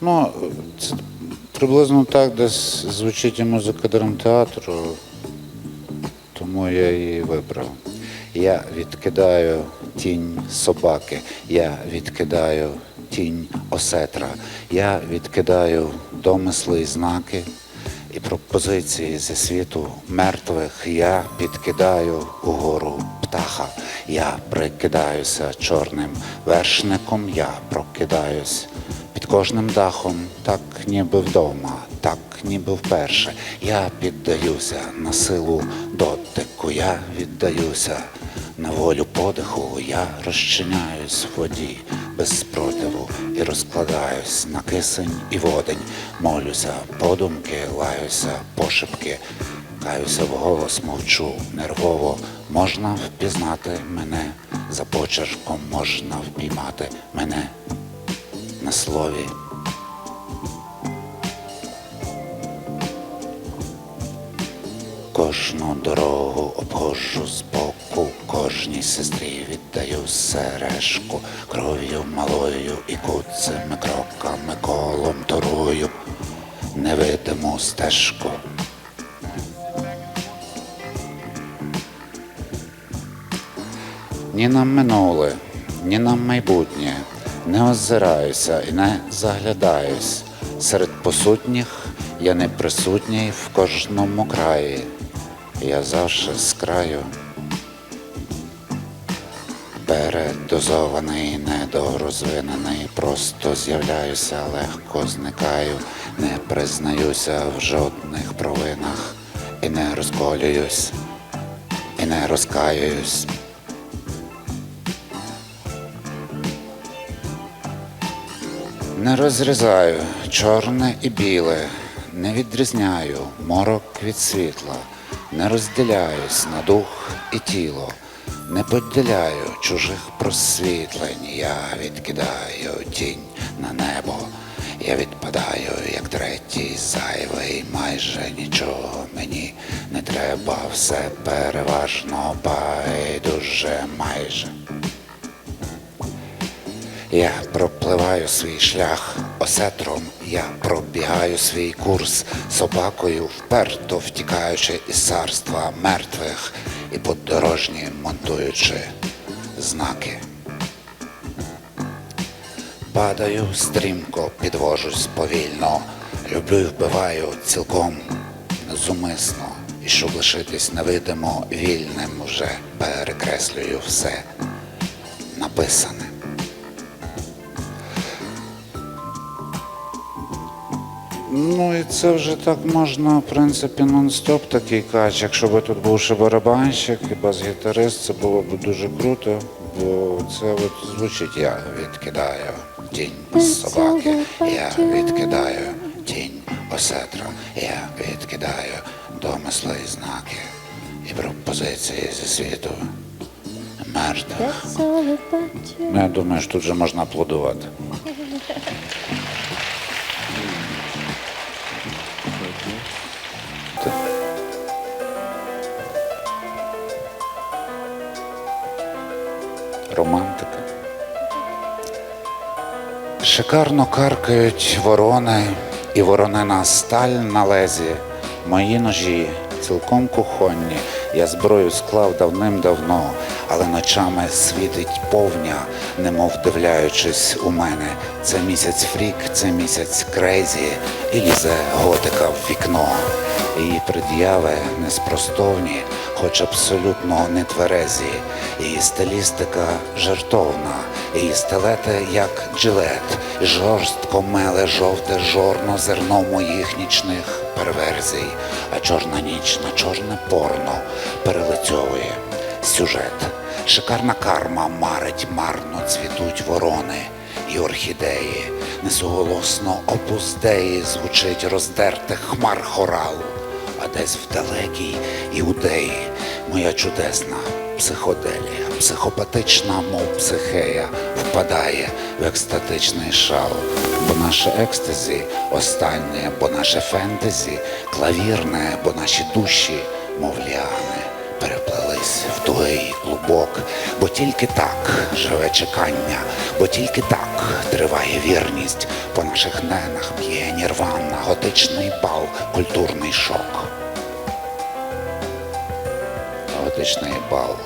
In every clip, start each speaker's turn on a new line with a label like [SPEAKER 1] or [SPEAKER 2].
[SPEAKER 1] Ну, це приблизно так десь звучить і музика драмтеатру, тому я її вибрав. Я відкидаю тінь собаки, я відкидаю тінь осетра, я відкидаю домисли і знаки і пропозиції зі світу мертвих. Я підкидаю угору птаха, я прикидаюся чорним вершником, я прокидаюсь кожним дахом, так ніби вдома, так ніби вперше. Я піддаюся на силу дотику, я віддаюся на волю подиху, я розчиняюсь в воді без спротиву і розкладаюсь на кисень і водень, молюся, подумки, лаюся, пошепки, каюся вголос, мовчу нервово. Можна впізнати мене? За почерком, можна впіймати мене на слові. Кожну дорогу обходжу збоку, кожній сестрі віддаю сережку, кров'ю малою і куцими кроками колом торую невидиму стежку. Ні на минуле, ні на майбутнє не озираюся і не заглядаюсь. Серед посутніх я не присутній в кожному краї. Я завжди з краю. Передозований, недорозвинений, просто з'являюся, легко зникаю, не признаюся в жодних провинах і не розколююсь, і не розкаююсь. Не розрізаю чорне і біле, не відрізняю морок від світла, не розділяюсь на дух і тіло, не поділяю чужих просвітлень, я відкидаю тінь на небо, я відпадаю, як третій зайвий, майже нічого мені не треба, все переважно байдуже майже. Я пропливаю свій шлях осетром, я пробігаю свій курс собакою, вперто втікаючи із царства мертвих і подорожні монтуючи знаки. Падаю стрімко, підвожусь повільно, люблю і вбиваю цілком зумисно, і щоб лишитись невидимо вільним, вже перекреслюю все написане. Ну і це вже так можна, в принципі, нон-стоп такий кач. Якщо б тут був ще барабанщик і бас-гітарист, це було б дуже круто, бо це от звучить я відкидаю тінь собаки, я відкидаю тінь осетра, я відкидаю домисли і знаки і пропозиції зі світу мертвих. Ну, я думаю, що тут вже можна аплодувати. Романтика. Шикарно каркають ворони і воронина сталь на лезі. Мої ножі цілком кухонні. Я зброю склав давним-давно, але ночами світить повня, немов вдивляючись у мене. Це місяць фрік, це місяць крейзі, і лізе готика в вікно. Її пред'яви неспростовні, хоч абсолютно не тверезі. Її стилістика жартовна, її стилети, як джилет, жорстко меле жовте жорно зерно моїх нічних перверзій, а чорна ніч на чорне порно перелицьовує сюжет. Шикарна карма марить марно цвітуть ворони і орхідеї. Несуголосно опуздеї звучить роздертих хмар хоралу, а десь в далекій іудеї моя чудесна психоделія, психопатична, мов психея, впадає в екстатичний шал. Бо наше екстазі останнє, бо наше фентезі клавірне, бо наші душі, мов ліани, переплелись в тугий клубок, бо тільки так живе чекання, бо тільки так триває вірність, по наших ненах б'є нірвана, готичний бал, культурний шок. Готичний бал.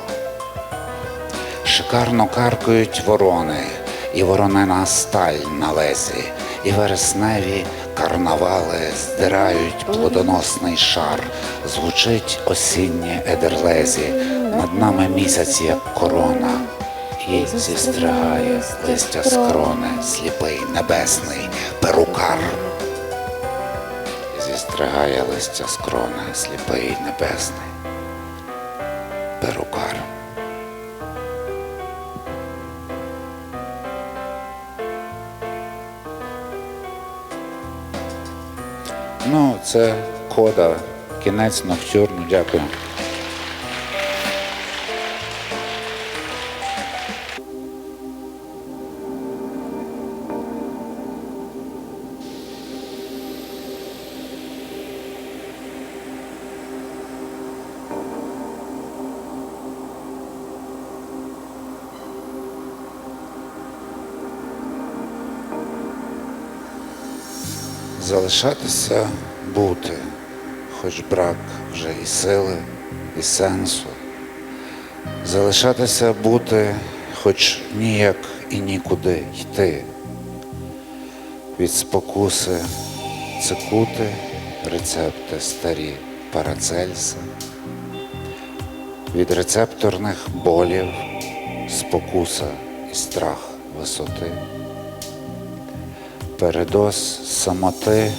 [SPEAKER 1] Шикарно каркають ворони, і воронена сталь на лезі, і вересневі карнавали здирають плодоносний шар, звучить осіннє едерлезі, над нами місяць, як корона, і зістригає листя з сліпий небесний перукар. Зістригає листя з сліпий небесний перукар. Ну, це кода, кінець ноктюрну, дякую. Залишатися бути, хоч брак вже і сили, і сенсу. Залишатися бути, хоч ніяк і нікуди йти. Від спокуси цикути, рецепти старі парацельси. Від рецепторних болів спокуса і страх висоти передоз самоти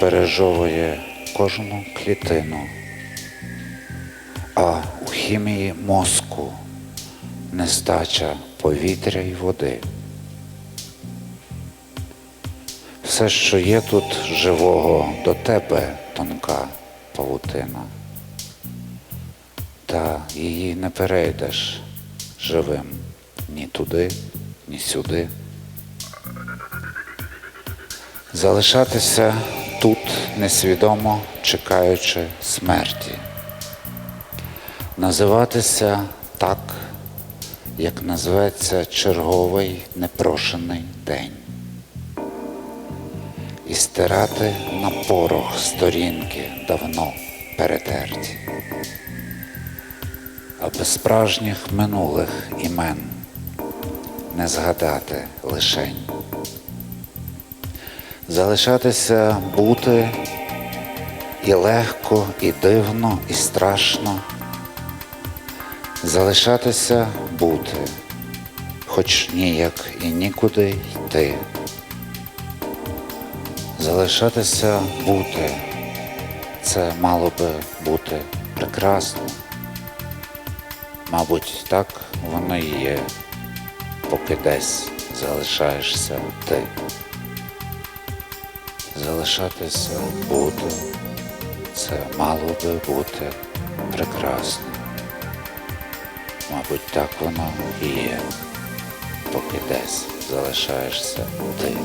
[SPEAKER 1] пережовує кожну клітину, а у хімії мозку нестача повітря й води. Все, що є тут живого, до тебе тонка павутина, та її не перейдеш живим ні туди, ні сюди. Залишатися тут несвідомо чекаючи смерті, називатися так, як назветься черговий непрошений день, і стирати на порох сторінки давно перетерті, а без справжніх минулих імен не згадати лишень залишатися бути і легко, і дивно, і страшно. Залишатися бути, хоч ніяк і нікуди йти. Залишатися бути, це мало би бути прекрасно. Мабуть, так воно і є, поки десь залишаєшся ти залишатися бути. Це мало би бути прекрасно. Мабуть, так воно і є, поки десь залишаєшся ти.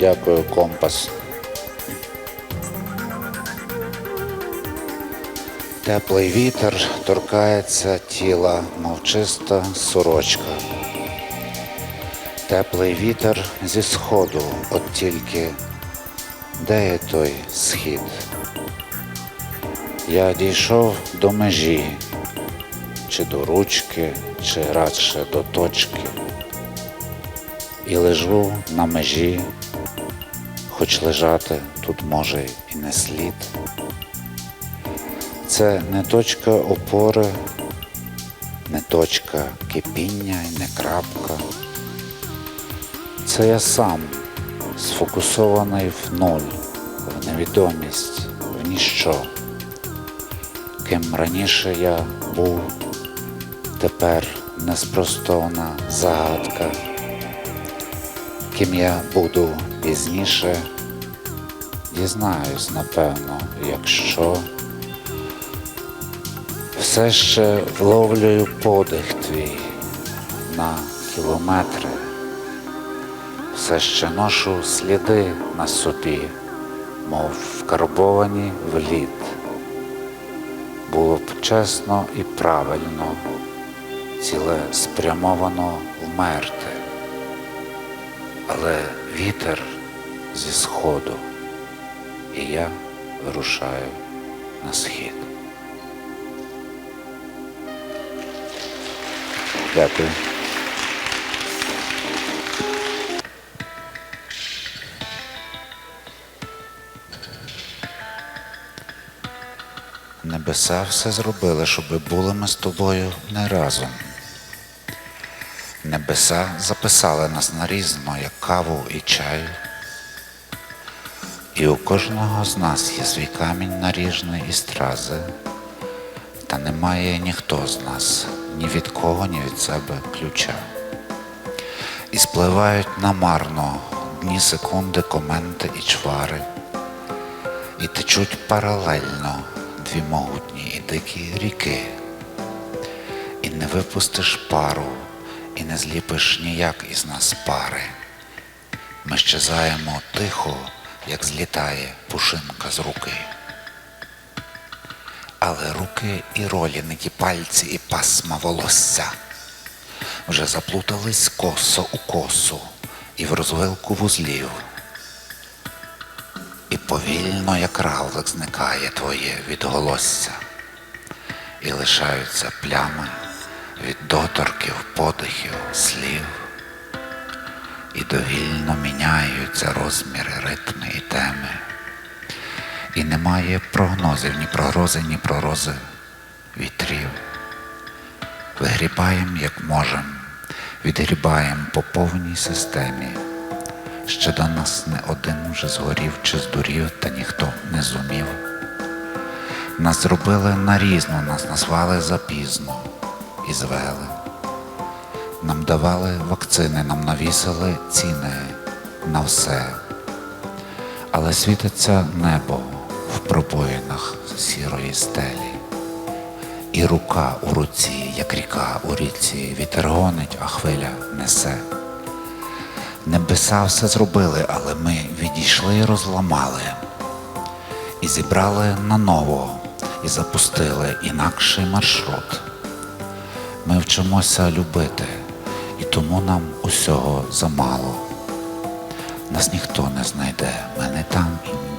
[SPEAKER 1] Дякую, компас. Теплий вітер торкається тіла, мов чиста сорочка. Теплий вітер зі сходу, от тільки де є той схід? Я дійшов до межі, чи до ручки, чи радше до точки. І лежу на межі, хоч лежати тут може і не слід. Це не точка опори, не точка кипіння і не крапка. Це я сам сфокусований в нуль, в невідомість, в ніщо. Ким раніше я був, тепер неспростовна загадка. Ким я буду пізніше, дізнаюсь, напевно, якщо все ще вловлюю подих твій на кілометри. все ще ношу сліди на собі, мов вкарбовані в лід. Було б чесно і правильно, ціле спрямовано вмерти. Але вітер зі сходу, і я вирушаю на схід. Дякую. Небеса все зробили, щоб були ми з тобою не разом. Небеса записали нас нарізно, як каву і чай. І у кожного з нас є свій камінь наріжний і стрази, та немає ніхто з нас, ні від кого, ні від себе ключа. І спливають намарно дні, секунди, коменти і чвари, і течуть паралельно дві могутні і дикі ріки, і не випустиш пару, і не зліпиш ніяк із нас пари. Ми щезаємо тихо, як злітає пушинка з руки. Але руки і ролі, не ті пальці і пасма волосся вже заплутались косо у косу і в розвилку вузлів. І повільно, як равлик, зникає твоє відголосся, і лишаються плями від доторків, подихів, слів, і довільно міняються розміри, ритми і теми. І немає прогнозів, ні прогрози, ні прорози вітрів. Вигрібаєм, як можем, відгрібаєм по повній системі. Ще до нас не один вже згорів чи здурів, та ніхто не зумів. Нас зробили нарізно, нас назвали запізно і звели. Нам давали вакцини, нам навісили ціни на все. Але світиться небо в пробоїнах сірої стелі. І рука у руці, як ріка у ріці, вітер гонить, а хвиля несе. Небеса все зробили, але ми відійшли і розламали, і зібрали наново, і запустили інакший маршрут. Ми вчимося любити, і тому нам усього замало. Нас ніхто не знайде, ми не там і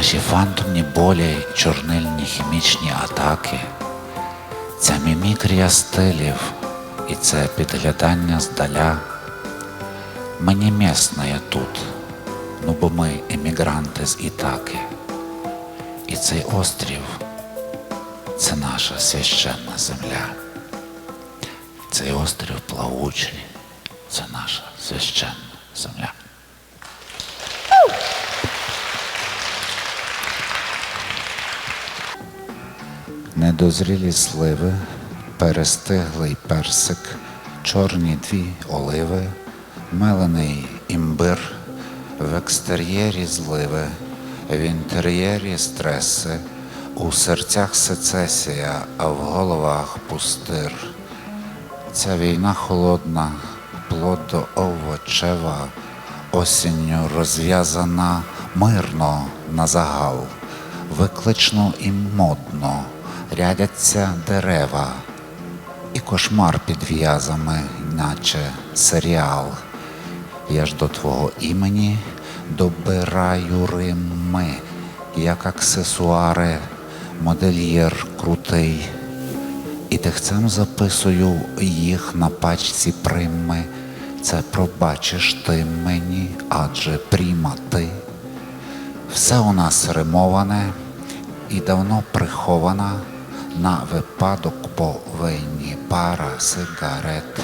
[SPEAKER 1] Наші фантомні болі, чорнильні хімічні атаки, ця мімікрія стилів і це підглядання здаля. Мені місна я тут, ну бо ми емігранти з Ітаки. І цей острів це наша священна земля. Цей острів плавучий, це наша священна земля. Недозрілі сливи, перестиглий персик, чорні дві оливи, мелений імбир, в екстер'єрі зливи, в інтер'єрі стреси, у серцях сецесія, а в головах пустир. Ця війна холодна, плодоовочева, осінню розв'язана мирно на загал, виклично і модно рядяться дерева, і кошмар під в'язами, наче серіал. Я ж до твого імені добираю рими, як аксесуари, модельєр крутий. І тихцем записую їх на пачці прими. Це пробачиш ти мені, адже пріма ти. Все у нас римоване і давно прихована на випадок повинні пара сигарет.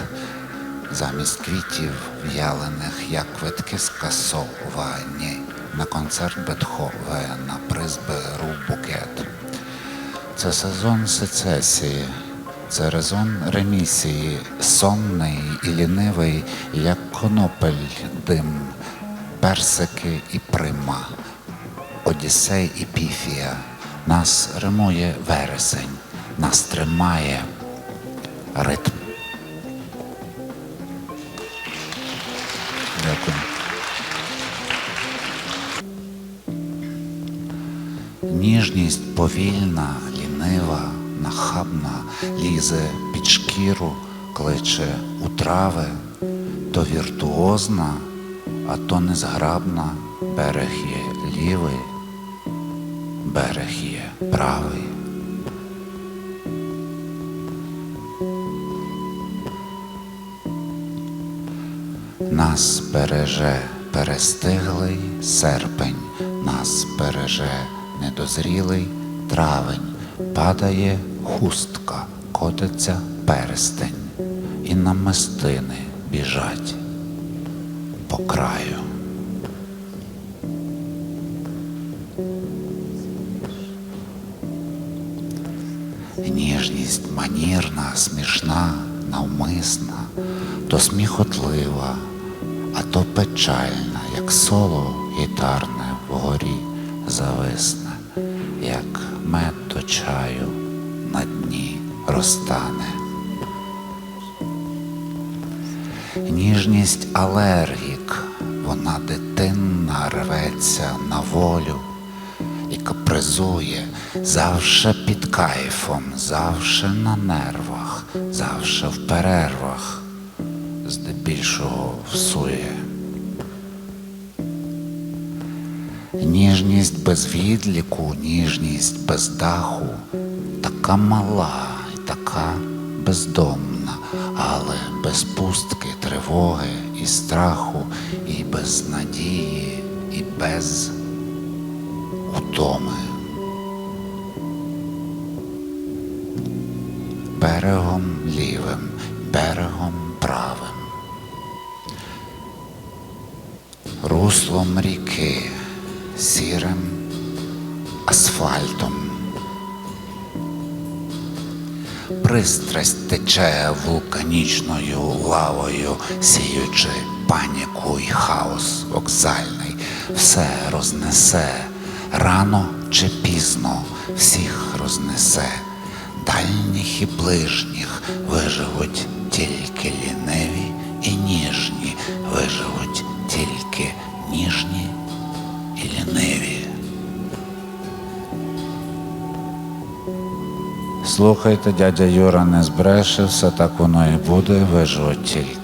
[SPEAKER 1] Замість квітів в'ялених, як квитки скасовані на концерт Бетховена призберу букет. Це сезон сецесії, це резон ремісії, сонний і лінивий, як конопель дим, персики і прима, Одіссей і Піфія нас римує вересень, нас тримає ритм. Дякую. Ніжність повільна, лінива, нахабна, лізе під шкіру, кличе у трави, то віртуозна, а то незграбна, берег є лівий берег є правий. Нас береже перестиглий серпень, нас береже недозрілий травень, падає хустка, котиться перстень, і намистини біжать по краю. Ніжність манірна, смішна, навмисна, то сміхотлива, а то печальна, як соло гітарне вгорі зависне, як мед до чаю на дні розтане. Ніжність алергік, вона дитинна рветься на волю і капризує завше під кайфом, завше на нервах, завше в перервах, здебільшого всує. Ніжність без відліку, ніжність без даху, така мала і така бездомна, але без пустки, тривоги і страху, і без надії, і без утоми. Берегом лівим, берегом правим, руслом ріки, сірим асфальтом. Пристрасть тече вулканічною лавою, сіючи паніку і хаос вокзальний, все рознесе рано чи пізно, всіх рознесе. Дальніх і ближніх виживуть тільки ліниві і ніжні, виживуть тільки ніжні і ліниві. Слухайте, дядя Юра не збреше, все так воно і буде. Виживуть тільки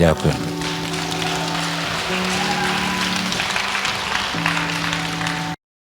[SPEAKER 1] Дякую.